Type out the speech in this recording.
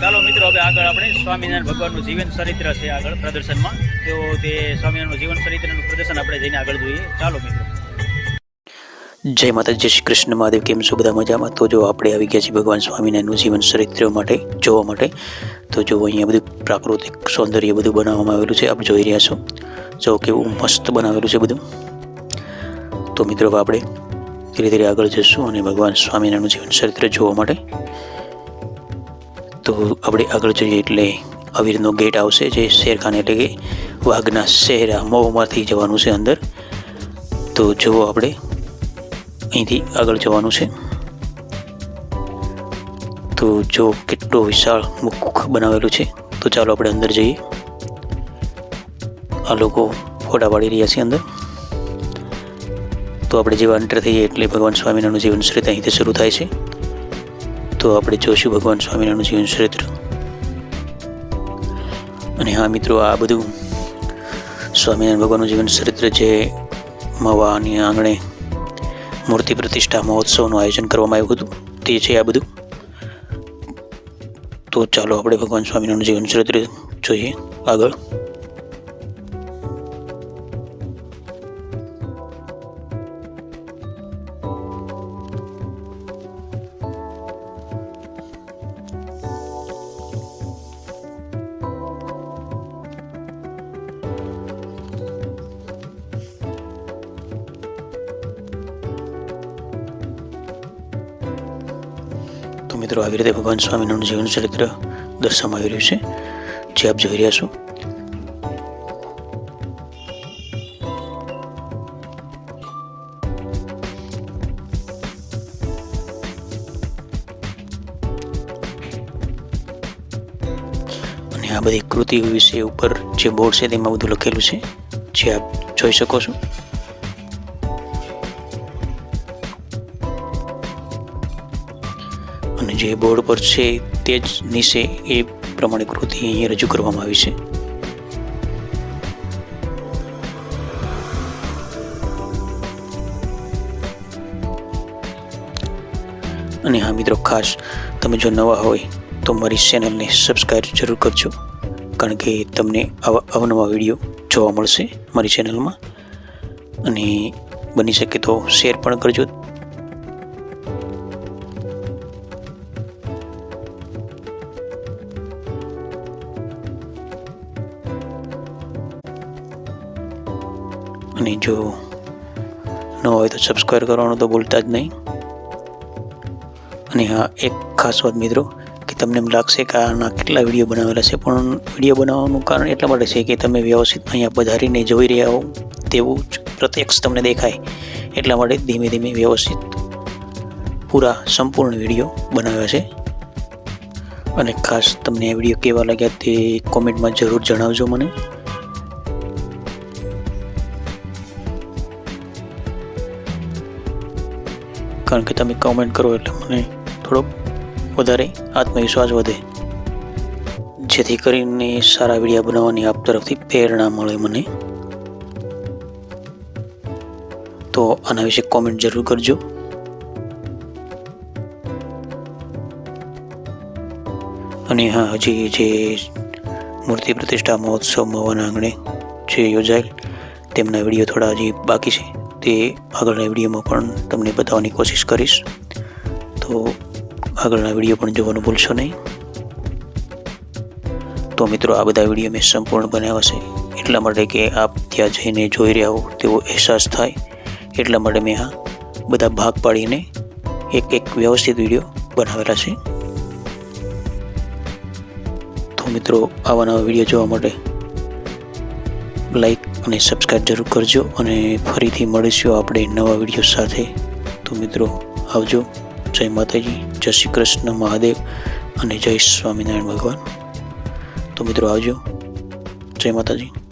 ચાલો મિત્રો, હવે આગળ આપણે સ્વામિનારાયણ ભગવાનનું જીવન ચરિત્ર છે આગળ પ્રદર્શનમાં. તો તે સ્વામિનારાયણનું જીવન ચરિત્રનું પ્રદર્શન આપણે જઈને આગળ જોઈએ. ચાલો મિત્રો. જય માતા જય શ્રી કૃષ્ણ. મહાદેવ, કેમ છો? બધા મજામાં? તો જો આપણે આવી ગયા છીએ ભગવાન સ્વામિનારાયણનું જીવન ચરિત્ર માટે, જોવા માટે, તો જો અહીંયા બધું પ્રાકૃતિક સૌંદર્ય બધું બનાવવામાં આવેલું છે, આપ જોઈ રહ્યા છો. જો કેવું મસ્ત બનાવેલું છે બધું. તો મિત્રો આપણે ધીરે ધીરે આગળ જઈશું અને ભગવાન સ્વામિનારાયણનું જીવન ચરિત્ર જોવા માટે. તો આપણે આગળ જઈએ એટલે અવીરનો ગેટ આવશે જે શેરખાન એટલે કે વાઘના શહેરા મોંમાંથી જવાનું છે અંદર. તો જુઓ આપણે, અહીંથી આગળ જવાનું છે. તો જો કેટલો વિશાળ મુખ બનાવેલું છે, તો ચાલો આપણે અંદર જઈએ. આ લોકો ફોટા પાડી રહ્યા છે અંદર. તો આપણે જેવા એન્ટર થઈએ એટલે ભગવાન સ્વામિનારાયણનું જીવન ચરિત્ર અહીંથી શરૂ થાય છે. તો આપણે જોઈશું ભગવાન સ્વામિનારાયણનું જીવન ચરિત્ર. અને હા મિત્રો, આ બધું સ્વામિનારાયણ ભગવાનનું જીવન ચરિત્ર જે મવાની આંગણે મૂર્તિ પ્રતિષ્ઠા મહોત્સવનું આયોજન કરવામાં આવ્યું હતું, તે છે આ બધું. તો ચાલો આપણે ભગવાન સ્વામિનારાયણનું જીવન ચરિત્ર જોઈએ આગળ. તો મિત્રો, આવી રીતે ભગવાન સ્વામિનારાયણ જીવન ચરિત્ર દર્શાવવામાં આવી રહ્યું છે. જે આપ જોઈ રહ્યા છો. અને આ બધી કૃતિ વિશે ઉપર જે બોર્ડ છે તેમાં બધું લખેલું છે. જે આપ જોઈ શકો છો. અને જે બોર્ડ પર છે તે જ નીચે એ પ્રમાણે કૃતિ અહીંયા રજૂ કરવામાં આવી છે. અને હા મિત્રો, ખાસ તમે જો નવા હોય તો મારી ચેનલને સબસ્ક્રાઈબ જરૂર કરજો, કારણ કે તમને આવા અવનવા વીડિયો જોવા મળશે મારી ચેનલમાં. અને બની શકે તો શેર પણ કરજો. અને જો ન હોય તો સબસ્ક્રાઈબ કરવાનું તો ભૂલતા જ નહીં. અને હા, એક ખાસ વાત મિત્રો, કે તમને એમ લાગશે કે આના કેટલા વીડિયો બનાવેલા છે, પણ વીડિયો બનાવવાનું કારણ એટલા માટે છે કે તમે વ્યવસ્થિત અહીંયા પધારીને જોઈ રહ્યા હો તેવું જ પ્રત્યક્ષ તમને દેખાય. એટલા માટે ધીમે ધીમે વ્યવસ્થિત પૂરા સંપૂર્ણ વીડિયો બનાવ્યા છે. અને ખાસ તમને આ વીડિયો કેવા લાગ્યા તે કોમેન્ટમાં જરૂર જણાવજો મને. કારણ કે તમે કોમેન્ટ કરો એટલે મને થોડોક વધારે આત્મવિશ્વાસ વધે. જેથી કરીને સારા વિડીયા બનાવવાની આપ તરફથી પ્રેરણા મળે મને. તો આના વિશે કોમેન્ટ જરૂર કરજો. અને હા, હજી જે મૂર્તિ પ્રતિષ્ઠા મહોત્સવ મવાના આંગણે જે યોજાયેલ, તેમના વીડિયો થોડા હજી બાકી છે. તે આગળના વિડીયોમાં પણ તમને બતાવવાની કોશિશ કરીશ. તો આગળના વીડિયો પણ જોવાનું ભૂલશો નહીં. તો મિત્રો, આ બધા વીડિયો મેં સંપૂર્ણ બનાવ્યા છે. એટલા માટે કે આપ ત્યાં જઈને જોઈ રહ્યા હો, તેવો અહેસાસ થાય. એટલા માટે મેં આ બધા ભાગ પાડીને એક એક વ્યવસ્થિત વીડિયો બનાવેલા છે. તો મિત્રો, આવા નવા વીડિયો જોવા માટે લાઈક અને સબસ્ક્રાઈબ જરૂર કરજો અને ફરીથી મળીશું આપણે નવા વીડિયો સાથે. તો મિત્રો, આવજો. જય માતાજી, જય શ્રી કૃષ્ણ મહાદેવ અને જય સ્વામિનારાયણ ભગવાન. તો મિત્રો, આવજો. જય માતાજી.